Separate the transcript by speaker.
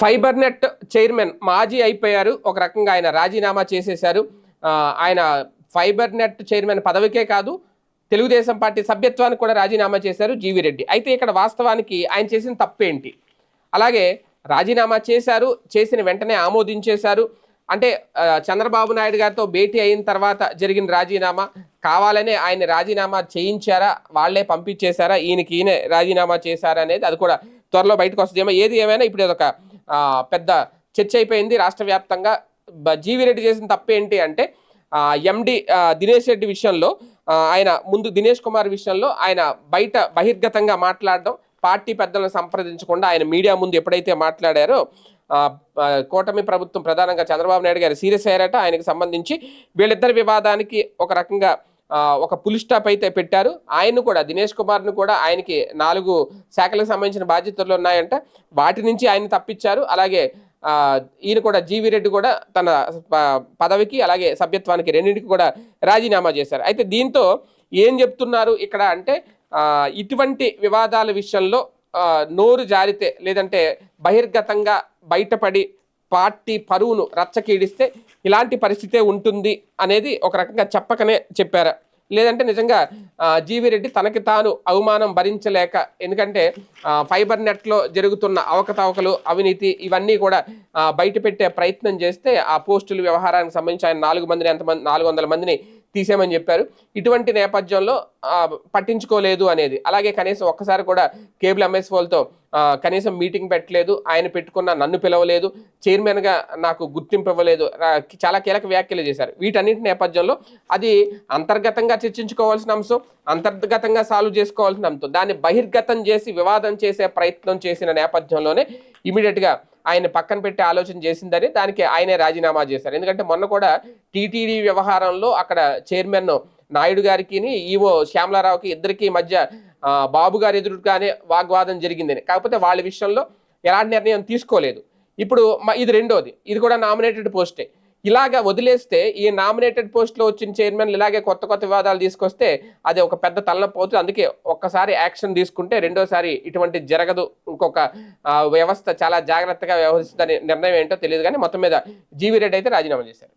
Speaker 1: Fibre net chairman మాజీ అయిపోయారు. ఒక రకంగా ఆయన రాజీనామా చేసేశారు. ఆయన ఫైబర్ నెట్ చైర్మన్ పదవికే కాదు తెలుగుదేశం పార్టీ సభ్యత్వానికి కూడా రాజీనామా చేశారు జీవి రెడ్డి. అయితే ఇక్కడ వాస్తవానికి ఆయన చేసిన తప్పేంటి? అలాగే రాజీనామా చేశారు చేసిన వెంటనే ఆమోదించేశారు. అంటే చంద్రబాబు నాయుడు గారితో భేటీ అయిన తర్వాత జరిగిన రాజీనామా కావాలనే ఆయన రాజీనామా చేయించారా? వాళ్ళే పంపించేశారా? ఈయనకి ఈయన రాజీనామా చేశారా అనేది అది కూడా త్వరలో బయటకు వస్తుందేమో. ఏది ఏమైనా ఇప్పుడు అదొక పెద్ద చర్చ అయిపోయింది రాష్ట్ర వ్యాప్తంగా. జీవి రెడ్డి చేసిన తప్పేంటి అంటే ఎండి దినేష్ రెడ్డి విషయంలో ఆయన ముందు దినేష్ కుమార్ విషయంలో ఆయన బయట బహిర్గతంగా మాట్లాడడం పార్టీ పెద్దలను సంప్రదించకుండా ఆయన మీడియా ముందు ఎప్పుడైతే మాట్లాడారో కూటమి ప్రభుత్వం ప్రధానంగా చంద్రబాబు నాయుడు గారు సీరియస్ అయ్యారట. ఆయనకు సంబంధించి వీళ్ళిద్దరి వివాదానికి ఒక రకంగా ఒక పులి స్టాప్ అయితే పెట్టారు. ఆయన్ను కూడా దినేష్ కుమార్ను కూడా ఆయనకి నాలుగు శాఖలకు సంబంధించిన బాధ్యతలు ఉన్నాయంట. వాటి నుంచి ఆయన తప్పించారు. అలాగే ఈయన కూడా జీవి రెడ్డి కూడా తన ప- పదవికి అలాగే సభ్యత్వానికి రెండింటికి కూడా రాజీనామా చేశారు. అయితే దీంతో ఏం చెప్తున్నారు ఇక్కడ అంటే ఇటువంటి వివాదాల విషయంలో నోరు జారితే లేదంటే బహిర్గతంగా బయటపడి పార్టీ పరువును రచ్చకీడిస్తే ఇలాంటి పరిస్థితే ఉంటుంది అనేది ఒక రకంగా చెప్పకనే చెప్పారు. లేదంటే నిజంగా జీవి రెడ్డి తనకి తాను అవమానం భరించలేక ఎందుకంటే ఫైబర్ నెట్లో జరుగుతున్న అవకతవకలు అవినీతి ఇవన్నీ కూడా బయటపెట్టే ప్రయత్నం చేస్తే ఆ పోస్టుల వ్యవహారానికి సంబంధించి ఆయన నాలుగు మందిని ఎంతమంది నాలుగు వందల మందిని తీసేయమని చెప్పారు. ఇటువంటి నేపథ్యంలో పట్టించుకోలేదు అనేది. అలాగే కనీసం ఒక్కసారి కూడా కేబుల్ ఎంఎస్ వాళ్ళతో కనీసం మీటింగ్ పెట్టలేదు. ఆయన పెట్టుకున్న నన్ను పిలవలేదు. చైర్మన్గా నాకు గుర్తింపు ఇవ్వలేదు. చాలా కీలక వ్యాఖ్యలు చేశారు. వీటన్నిటి నేపథ్యంలో అది అంతర్గతంగా చర్చించుకోవాల్సిన అంశం అంతర్గతంగా సాల్వ్ చేసుకోవాల్సిన అంశం. దాన్ని బహిర్గతం చేసి వివాదం చేసే ప్రయత్నం చేసిన నేపథ్యంలోనే ఇమీడియట్గా ఆయన పక్కన పెట్టి ఆలోచన చేసిందని దానికి ఆయనే రాజీనామా చేశారు. ఎందుకంటే మొన్న కూడా టీటీడీ వ్యవహారంలో అక్కడ చైర్మన్ నాయుడు గారికి ఈవో శ్యామలారావుకి ఇద్దరికి మధ్య బాబు గారి ఎదురుగానే వాగ్వాదం జరిగిందని. కాకపోతే వాళ్ళ విషయంలో ఎలాంటి నిర్ణయం తీసుకోలేదు. ఇప్పుడు మ- ఇది రెండోది. ఇది కూడా నామినేటెడ్ పోస్టే. ఇలాగ వదిలేస్తే ఈ నామినేటెడ్ పోస్ట్లో వచ్చిన చైర్మన్ ఇలాగే కొత్త కొత్త వివాదాలు తీసుకొస్తే అది ఒక పెద్ద తలనొప్పి అవుతుంది. అందుకే ఒక్కసారి యాక్షన్ తీసుకుంటే రెండోసారి ఇటువంటి జరగదు. ఇంకొక వ్యవస్థ చాలా జాగ్రత్తగా వ్యవహరిస్తుందని నిర్ణయం ఏంటో తెలియదు కానీ మొత్తం మీద జీవీ రెడ్డి అయితే రాజీనామా చేశారు.